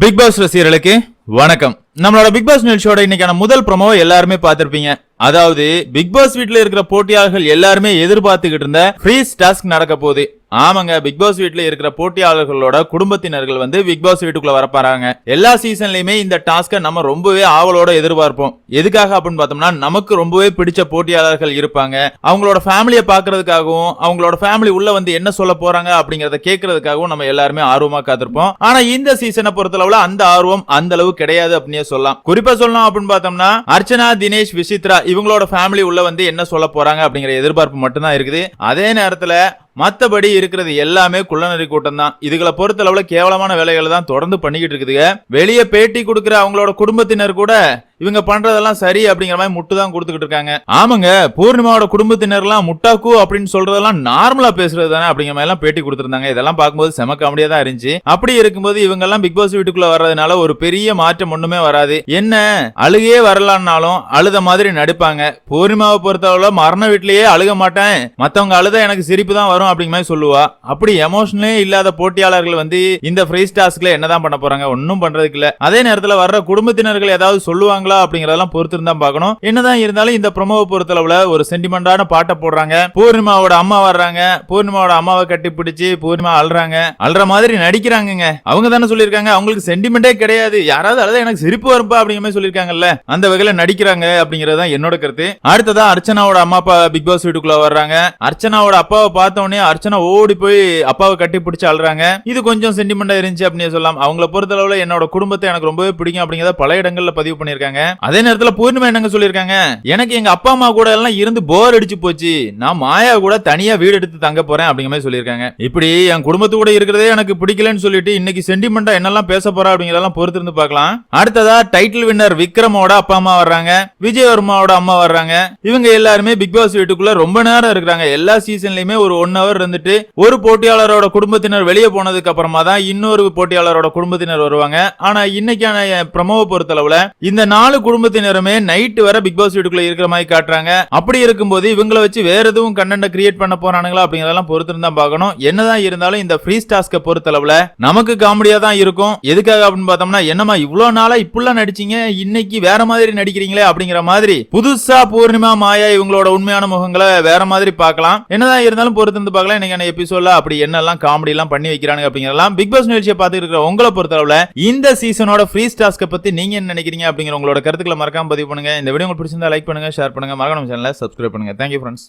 Big pass ரசிகர்களுக்கு வணக்கம். நம்மளோட பிக் பாஸ் நிகழ்ச்சியோட இன்னைக்கான முதல் ப்ரோமோவை எல்லாருமே பார்த்திருப்பீங்க. அதாவது பிக் பாஸ் வீட்டில் இருக்கிற போட்டியாளர்கள் எல்லாருமே எதிர்பார்த்துக்கிட்டு இருந்த ஃப்ரீஸ் டாஸ்க் நடக்க போகுது. ஆமாங்க பிக் பாஸ் வீட்ல இருக்கிற போட்டியாளர்களோட குடும்பத்தினர்கள் வந்து பிக் பாஸ் வீட்டுக்குள்ள வரப்பாறாங்க எல்லா சீசன்லயுமே இந்த டாஸ்கை நம்ம ரொம்பவே ஆவலோட எதிர்பார்ப்போம். எதுக்காக அப்படின்னு பார்த்தோம்னா நமக்கு ரொம்பவே பிடிச்ச போட்டியாளர்கள் இருப்பாங்க. அவங்களோட ஃபேமிலியை பாக்குறதுக்காகவும் அவங்களோட ஃபேமிலி உள்ள வந்து என்ன சொல்ல போறாங்க அப்படிங்கறத கேட்கறதுக்காகவும் நம்ம எல்லாருமே ஆர்வமா காத்திருப்போம். ஆனா இந்த சீசனை பொறுத்தளவுல அந்த ஆர்வம் அந்த அளவு கிடையாது அப்படின்னே சொல்லலாம். குறிப்பா சொல்லணும் அப்படின்னு பார்த்தோம்னா அர்ச்சனா தினேஷ் விசித்ரா இவங்களோட ஃபேமிலி உள்ள வந்து என்ன சொல்ல போறாங்க அப்படிங்கிற எதிர்பார்ப்பு மட்டும்தான் இருக்குது. அதே நேரத்துல மற்றபடி இருக்கிறது எல்லாமே குள்ளநரி கூட்டம் தான் இதுகளை பொறுத்தளவுல கேவலமான வேலைகளை தான் தொடர்ந்து பண்ணிக்கிட்டு இருக்குதுங்க. வெளியே பேட்டி கொடுக்குற அவங்களோட குடும்பத்தினர் கூட இவங்க பண்றதெல்லாம் சரி அப்படிங்கிற மாதிரி முட்டு தான் கொடுத்துக்கிட்டு இருக்காங்க. ஆமாங்க பூர்ணிமாவோட குடும்பத்தினர்லாம் முட்டாக்கு அப்படின்னு சொல்றதெல்லாம் நார்மலா பேசுறது தானே அப்படிங்கிற மாதிரி எல்லாம் பேட்டி கொடுத்திருந்தாங்க. இதெல்லாம் பார்க்கும்போது செம காமெடியா தான் இருந்துச்சு. அப்படி இருக்கும்போது இவங்க எல்லாம் பிக் பாஸ் வீட்டுக்குள்ள வர்றதுனால ஒரு பெரிய மாற்றம் ஒண்ணுமே வராது. என்ன? அழுகே வரலான்னாலும் அழுத மாதிரி நடிப்பாங்க. பூர்ணிமாவை பொறுத்தளவுல மரண வீட்லயே அழுக மாட்டேன். மத்தவங்க அழுத எனக்கு சிரிப்பு தான் வரும் அப்படிங்கிற மாதிரி சொல்லுவா. அப்படி எமோஷனலே இல்லாத போட்டியாளர்கள் வந்து இந்த ஃப்ரீ டாஸ்க்ல என்னதான் பண்ண போறாங்க? ஒன்னும் பண்றதுக்கு இல்ல. அதே நேரத்துல வர்ற குடும்பத்தினர்கள் ஏதாவது சொல்லுவாங்களா? அப்படிங்கறதெல்லாம் பொறுத்து இருந்தா பார்க்கணும். என்னதான் இருந்தாலும் இந்த ப்ரொமோவை பொறுத்தளவுல ஒரு சென்டிமெண்டான பாட்டை போடுறாங்க. பூர்ணிமாவோட அம்மா வர்றாங்க. பூர்ணிமாவோட அம்மாவை கட்டி பிடிச்சி பூர்ணிமா அழுறாங்க. அழுற மாதிரி நடிக்கிறாங்கங்க. அவங்க தானே சொல்லியிருக்காங்க அவங்களுக்கு சென்டிமெண்டே கிடையாது. யாராவது அழுத எனக்கு சிரிப்பு வரும்பா அப்படிங்கிற மாதிரி சொல்லியிருக்காங்கல்ல. அந்த வகையில நடிக்கிறாங்க அப்படிங்கறது தான் என்னோட கருத்து. அடுத்ததா அர்ச்சனாவோட அம்மா அப்பா பிக் பாஸ் வீட்டுக்குள்ள வர்றாங்க. அர்ச்சனாவோட அப்பாவை பார்த்த உடனே அர்ச்சனா ஓடி போய் அப்பாவை கட்டி பிடிச்சு அழுறாங்க. இது கொஞ்சம் சென்டிமெண்டா இருந்துச்சு அப்படின்னு சொல்லலாம். அவங்கள பொறுத்தளவுல என்னோட குடும்பத்தை எனக்கு ரொம்பவே பிடிக்கும் அப்படிங்கறத பல இடங்கள்ல பதிவு பண்ணிருக்காங்க அதே நேரத்துல பூர்ணிமா என்னங்க சொல்லியிருக்காங்க? எனக்கு எங்க அப்பா அம்மா கூட எல்லாம் இருந்து போர் அடிச்சு போச்சு. நான் மாயா கூட தனியா வீடு எடுத்து தங்க போறேன் அப்படிங்கிற மாதிரி சொல்லியிருக்காங்க. இப்படி என் குடும்பத்து கூட இருக்கிறதே எனக்கு பிடிக்கலன்னு சொல்லிட்டு இன்னைக்கு சென்டிமெண்டா என்னெல்லாம் பேச போறா அப்படிங்கறதெல்லாம் பொறுத்து இருந்து பார்க்கலாம். அடுத்ததா டைட்டில் வின்னர் விக்ரமோட அப்பா அம்மா வர்றாங்க. விஜயவர்மாவோட அம்மா வர்றாங்க. இவங்க எல்லாருமே பிக் பாஸ் வீட்டுக்குள்ள ரொம்ப நேரம் இருக்கிறாங்க. எல்லா சீசன்லயுமே ஒரு ஒன் ஹவர் இருந்துட்டு ஒரு போட்டியாளரோட குடும்பத்தினர் வெளியே போனதுக்கு அப்புறமா தான் இன்னொரு போட்டியாளரோட குடும்பத்தினர் வருவாங்க. ஆனா இன்னைக்கான ப்ரமோவை பொறுத்தளவுல இந்த நாள் நாலு குடும்பத்தினருமே நைட் வர பிக் பாஸ் வீட்டுக்குள்ள இருக்கிற மாதிரி காட்டுறாங்க. அப்படி இருக்கும்போது இவங்கள வச்சு வேற எதுவும் கண்டென்ட் கிரியேட் பண்ண போறானுங்களா அப்படிங்கறதெல்லாம் பொறுத்திருந்தா பார்க்கணும். என்னதான் இருந்தாலும் இந்த ஃப்ரீ டாஸ்க பொறுத்தளவுல நமக்கு காமெடியா தான் இருக்கும். எதுக்காக அப்படின்னு பார்த்தோம்னா என்னமா இவ்வளவு நாளா இப்படிலாம் நடிச்சீங்க? இன்னைக்கு வேற மாதிரி நடிக்கிறீங்களே அப்படிங்கிற மாதிரி புதுசா பூர்ணிமா மாயா இவங்களோட உண்மையான முகங்களை வேற மாதிரி பார்க்கலாம். என்னதான் இருந்தாலும் பொறுத்து இருந்து பார்க்கலாம் இன்னைக்கான எபிசோட்ல அப்படி என்னெல்லாம் காமெடி எல்லாம் பண்ணி வைக்கிறாங்க அப்படிங்கறதெல்லாம் பிக் பாஸ் நிகழ்ச்சியை பார்த்துட்டு இருக்கிற உங்களை பொறுத்தளவுல இந்த சீசனோட ஃப்ரீ டாஸ்க பத்தி நீங்க என்ன நினைக்கிறீங்க அப்படிங்கிற உங்களோட கருத்துக்களை மறக்காம பதிவு பண்ணுங்க. இந்த வீடியோ உங்களுக்கு பிடிச்சிருந்தா லைக் பண்ணுங்க ஷேர் பண்ணுங்க. மறக்காம சேனலை சப்ஸ்கிரைப் பண்ணுங்க. Thank you friends